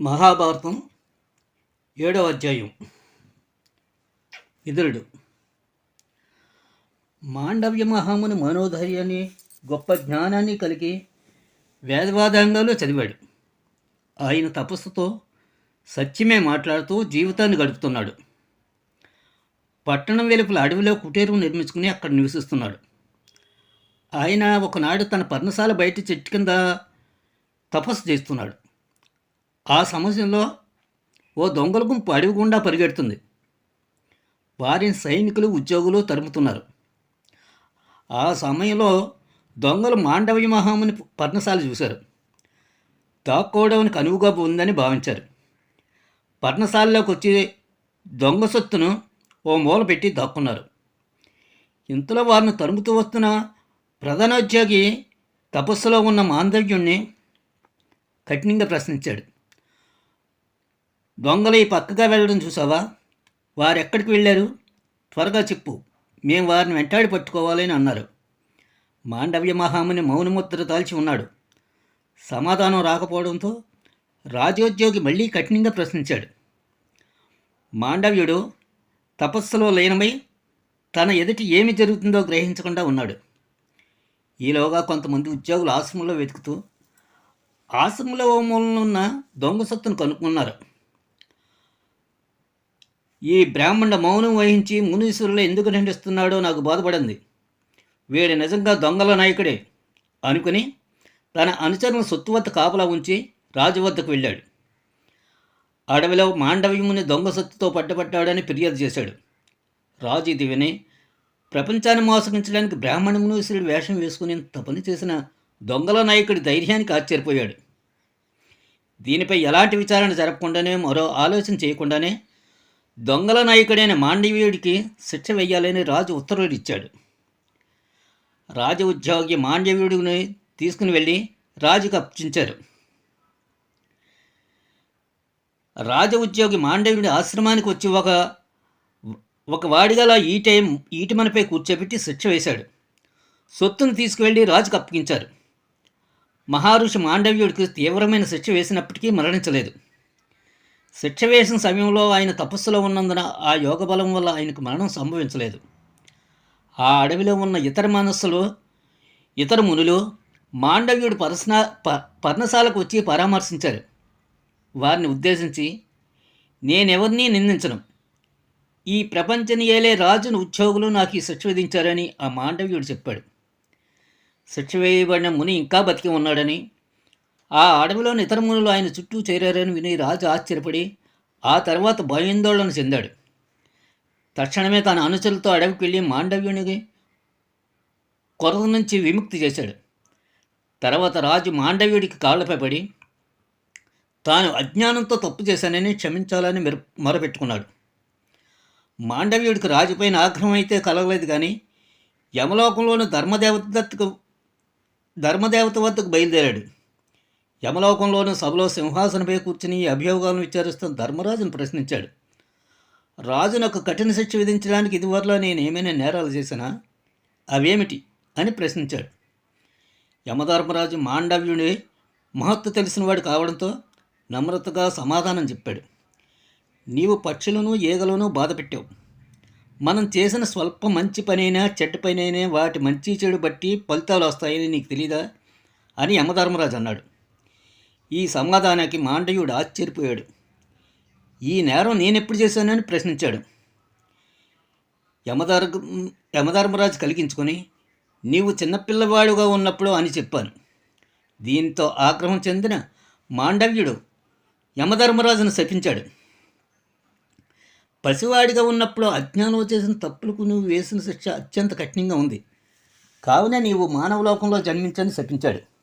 మహాభారతం ఏడవ అధ్యాయం. విదురుడు మాండవ్య మహాముని మనోధైర్యాన్ని గొప్ప జ్ఞానాన్ని కలిగి వేదవాదాంగాలు చదివాడు. ఆయన తపస్సుతో సత్యమే మాట్లాడుతూ జీవితాన్ని గడుపుతున్నాడు. పట్టణం వెలుపల అడవిలో కుటీరం నిర్మించుకుని అక్కడ నివసిస్తున్నాడు. ఆయన ఒకనాడు తన పర్ణశాల బయట చెట్టు కింద తపస్సు చేస్తున్నాడు. ఆ సమయంలో ఓ దొంగల గుంపు అడవి గుండా పరిగెడుతుంది. వారిని సైనికులు ఉద్యోగులు తరుముతున్నారు. ఆ సమయంలో దొంగలు మాండవ్య మహాముని పర్ణశాల చూశారు. దాక్కోవడానికి అనువుగా ఉందని భావించారు. పర్ణశాలలోకి వచ్చి దొంగ సొత్తును ఓ మూల పెట్టి దాక్కున్నారు. ఇంతలో వారిని తరుముతూ వస్తున్న ప్రధానోద్యోగి తపస్సులో ఉన్న మాందవ్యుణ్ణి కఠినంగా ప్రశ్నించాడు. దొంగలు ఈ పక్కగా వెళ్ళడం చూసావా? వారు ఎక్కడికి వెళ్ళారు? త్వరగా చెప్పు. మేము వారిని వెంటాడి పట్టుకోవాలని అన్నారు. మాండవ్య మహాముని మౌనముద్ర దాల్చి ఉన్నాడు. సమాధానం రాకపోవడంతో రాజోద్యోగి మళ్ళీ కఠినంగా ప్రశ్నించాడు. మాండవ్యుడు తపస్సులో లీనమై తన ఎదుటి ఏమి జరుగుతుందో గ్రహించకుండా ఉన్నాడు. ఈలోగా కొంతమంది ఉద్యోగులు ఆశ్రమంలో వెతుకుతూ ఆశ్రమంలో ఓ మూలన ఉన్న దొంగ సొత్తును కనుక్కున్నారు. ఈ బ్రాహ్మణ మౌనం వహించి మునీశ్వరులు ఎందుకు నిండిస్తున్నాడో నాకు బాధపడింది. వీడు నిజంగా దొంగల నాయకుడే అనుకుని తన అనుచరులను సొత్తు వద్ద కాపలా ఉంచి రాజు వద్దకు వెళ్ళాడు. అడవిలో మాండవ్యముని దొంగ సొత్తుతో పట్టుబట్టాడని ఫిర్యాదు చేశాడు. రాజు ఇది విని ప్రపంచాన్ని మోసగించడానికి బ్రాహ్మణ మునీశ్వరుడు వేషం వేసుకుని తపని పని చేసిన దొంగల నాయకుడి ధైర్యానికి ఆశ్చర్యపోయాడు. దీనిపై ఎలాంటి విచారణ జరపకుండానే మరో ఆలోచన చేయకుండానే దొంగల నాయకుడైన మాండవీయుడికి శిక్ష వెయ్యాలని రాజు ఉత్తర్వులు ఇచ్చాడు. రాజ ఉద్యోగి మాండవీయుడిని తీసుకుని వెళ్ళి రాజుకు అర్పించారు రాజ ఉద్యోగి మాండవ్యుడి ఆశ్రమానికి వచ్చి ఒక ఒక వాడిగల ఈట ఈటమనపై కూర్చోబెట్టి శిక్ష వేశాడు. సొత్తును తీసుకువెళ్ళి రాజుకు అప్పగించారు. మహారుషి మాండవ్యుడికి తీవ్రమైన శిక్ష వేసినప్పటికీ మరణించలేదు. శిక్ష వేసిన సమయంలో ఆయన తపస్సులో ఉన్నందున ఆ యోగ బలం వల్ల ఆయనకు మరణం సంభవించలేదు. ఆ అడవిలో ఉన్న ఇతర మనస్సులు ఇతర మునులు మాండవ్యుడు పరసనా ప పర్ణశాలకు వచ్చి పరామర్శించారు. వారిని ఉద్దేశించి నేనెవరినీ నిందించను. ఈ ప్రపంచని ఏలే రాజును ఉద్యోగులు నాకు ఈ శిక్ష విధించారని ఆ మాండవ్యుడు చెప్పాడు. శిక్ష వేయబడిన ముని ఇంకా బతికి ఉన్నాడని ఆ అడవిలోని ఇతర మునులు ఆయన చుట్టూ చేరారని విని రాజు ఆశ్చర్యపడి ఆ తర్వాత భయాందోళన చెందాడు. తక్షణమే తన అనుచరులతో అడవికి వెళ్ళి మాండవ్యునికి కొరత నుంచి విముక్తి చేశాడు. తర్వాత రాజు మాండవ్యుడికి కాళ్ళపై పడి తాను అజ్ఞానంతో తప్పు చేశానని క్షమించాలని మెర మొరపెట్టుకున్నాడు. మాండవ్యుడికి రాజుపైన ఆగ్రహం అయితే కలగలేదు కానీ యమలోకంలోని ధర్మదేవత ధర్మదేవత వద్దకు బయలుదేరాడు. యమలోకంలోని సభలో సింహాసనపై కూర్చుని అభియోగాలను విచారిస్తున్న ధర్మరాజును ప్రశ్నించాడు. రాజునకు కఠిన శిక్ష విధించడానికి ఇదివరలో నేను ఏమైనా నేరాలు చేసినా అవేమిటి? అని ప్రశ్నించాడు. యమధర్మరాజు మాండవ్యుడి మహత్తు తెలిసినవాడు కావడంతో నమ్రతగా సమాధానం చెప్పాడు. నీవు పక్షులను ఈగలను బాధ పెట్టావు. మనం చేసిన స్వల్ప మంచి పనైనా చెడ్డ పనైనా వాటి మంచి చెడు బట్టి ఫలితాలు వస్తాయని నీకు తెలీదా? అని యమధర్మరాజు అన్నాడు. ఈ సమాధానానికి మాండయుడు ఆశ్చర్యపోయాడు. ఈ నేరం నేనెప్పుడు చేశానని ప్రశ్నించాడు. యమధర్ యమధర్మరాజు కలిగించుకొని నీవు చిన్నపిల్లవాడుగా ఉన్నప్పుడు అని చెప్పాను. దీంతో ఆగ్రహం చెందిన మాండవ్యుడు యమధర్మరాజును శపించాడు. పసివాడిగా ఉన్నప్పుడు అజ్ఞానం చేసిన తప్పులకు నువ్వు వేసిన శిక్ష అత్యంత కఠినంగా ఉంది. కావున నీవు మానవలోకంలో జన్మించని శపించాడు.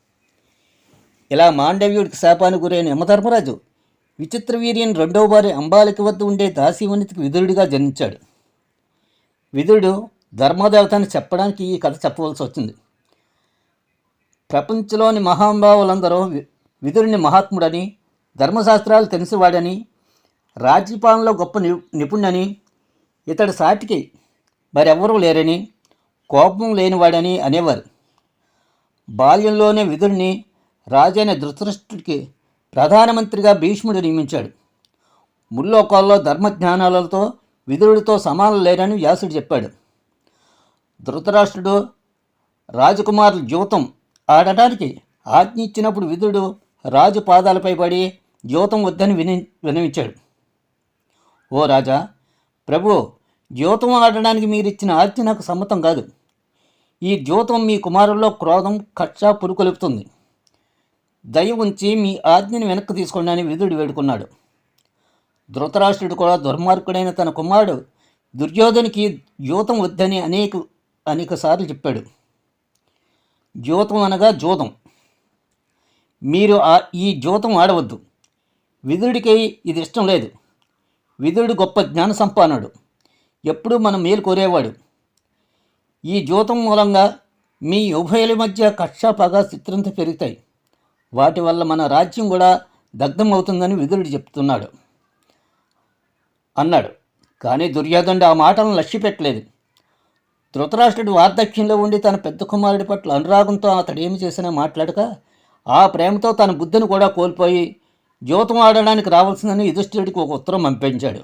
ఇలా మాండవ్యుడికి శాపానికి గురైన యమధర్మరాజు విచిత్ర వీర్యం రెండవ భార్య అంబాలిక వద్ద ఉండే దాసీవనితికి విదురుడిగా జన్మించాడు. విదురుడు ధర్మదేవతని చెప్పడానికి ఈ కథ చెప్పవలసి వచ్చింది. ప్రపంచంలోని మహానుభావులందరూ విధుడిని విదురుని మహాత్ముడని ధర్మశాస్త్రాలు తెలిసివాడని రాజ్యపాలనలో గొప్ప ని నిపుణుడని ఇతడి సాటికి మరెవరూ లేరని కోపం లేనివాడని అనేవారు. బాల్యంలోనే విదురుని రాజైన ధృతరాష్ట్రుడికి ప్రధానమంత్రిగా భీష్ముడు నియమించాడు. ముల్లోకాల్లో ధర్మజ్ఞానాలతో విదురుడితో సమానం లేరని వ్యాసుడు చెప్పాడు. ధృతరాష్ట్రుడు రాజకుమారుల జీవితం ఆడటానికి ఆజ్ఞ ఇచ్చినప్పుడు విదురుడు రాజు పాదాలపై పడి జీవితం వద్దని విని వినవించాడు. ఓ రాజా ప్రభు జీవితం ఆడడానికి మీరిచ్చిన ఆజ్ఞ నాకు సమ్మతం కాదు. ఈ జ్యూతం మీ కుమారుల్లో క్రోధం కక్ష పురుకొలుపుతుంది దయ ఉంచి మీ ఆజ్ఞని వెనక్కి తీసుకోండి అని విధుడు వేడుకున్నాడు. ధృతరాష్ట్రుడు కూడా దుర్మార్గుడైన తన కుమారుడు దుర్యోధనికి జ్యోతం వద్దని అనేక అనేక సార్లు చెప్పాడు. జ్యోతం అనగా జోతం మీరు ఆ- ఈ జ్యోతం ఆడవద్దు. విదుడికి ఇది ఇష్టం లేదు. విదుడు గొప్ప జ్ఞాన సంపాదనుడు ఎప్పుడూ మనం మేలు కోరేవాడు. ఈ జ్యోతం మూలంగా మీ ఉభయుల మధ్య కక్ష పగ చిత్రంత పెరుగుతాయి. వాటి వల్ల మన రాజ్యం కూడా దగ్ధం అవుతుందని విదురుడు చెప్తున్నాడు. అన్నాడు. కానీ దుర్యోధనుడు ఆ మాటలను లక్ష్యపెట్టలేదు ధృతరాష్ట్రుడు వార్ధక్యంలో ఉండి తన పెద్ద కుమారుడి పట్ల అనురాగంతో అతడు ఏమి చేసినా మాట్లాడక ఆ ప్రేమతో తన బుద్ధిని కూడా కోల్పోయి జ్యోతం ఆడడానికి రావాల్సిందని యుధిష్ఠిరుడికి ఒక ఉత్తరం పంపించాడు.